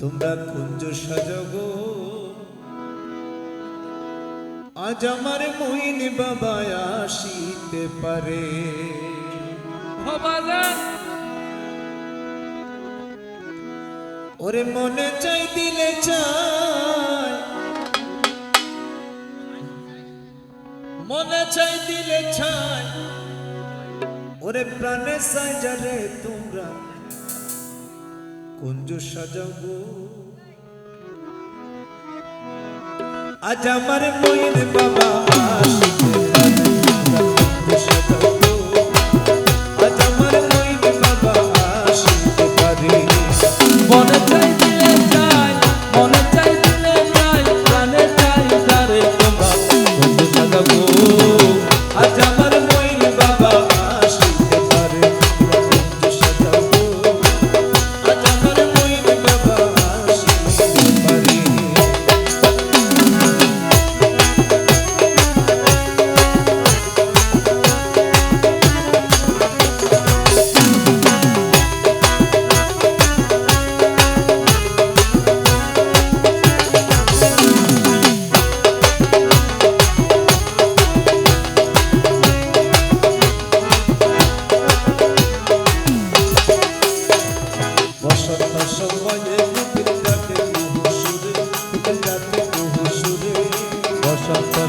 তোমরা কুঞ্জ সাজাগো আজ আমার মইন বাবা আসিতে পারে। ওরে মনে চাই দিলে চাই। মনে চাই দিলে চাই। ওরে প্রাণে সাজারে তোমরা কুঞ্জ সাজাবো। আজ আমার ময়ূর বাবা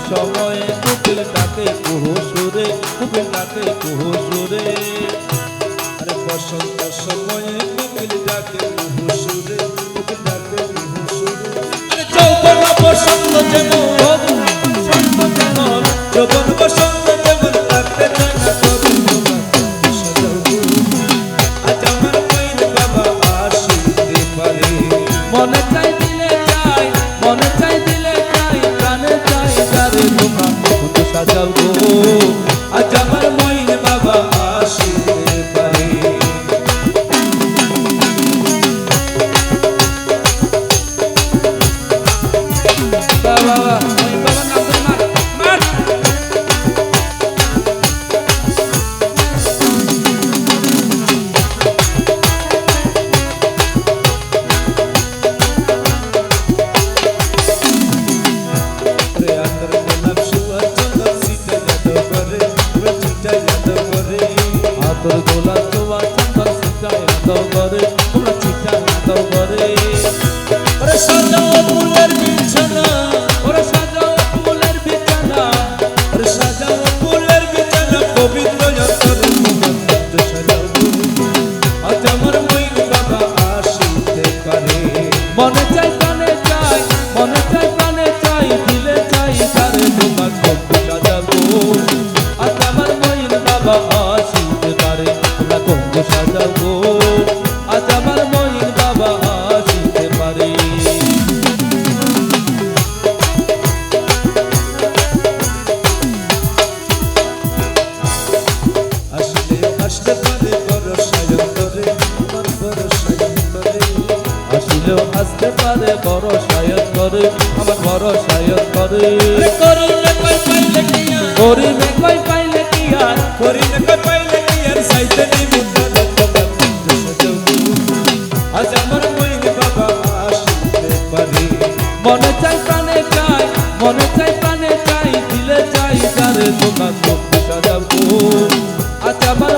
সময়ে কুকিল তাকে কুহু সুরে, কুকিল তাকে কুহু সুরে। আরে বসন্ত সময়ে বুকের তাকে কুহু সুরে বুকের তাকে কুহু সুরে। আরে চৌবন বসন্ত যেমন আতর গোলা তোয়া চন্দন সিটায় আদর করে, তোমরা চিটা আদর করে। রে সাজাও ফুলের বিছানা, ওরা সাজাও ফুলের বিছানা রে সাজাও ফুলের বিছানা, পবিত্র যন্তরে সুগন্ধ সাজাও আজ আমার মইন বাবা আসিতে পারে। মনে চাই, প্রাণে চাই, মনে চাই, প্রাণে চাই, দিলে চাই, তারে তোমার কম্প সাজাবো। আজ আমার মইন বাবা তোমরা কম্প আজ আমার মইন বাবা আসিতে পারে। আসলে আসতে পারে বড় সায়ন্তরে বড় সায়ন্তরে আসিলেও আসতে পারে বড় সায়ন করে আমার বড় সায়ন করে করুণা কই পাইলে কই কি আর? কই মনে চাই প্রাণে চাই, মনে চাই প্রাণে চাই, দিলে চাই তারে তোমার সাজাবো। আচ্ছা আমার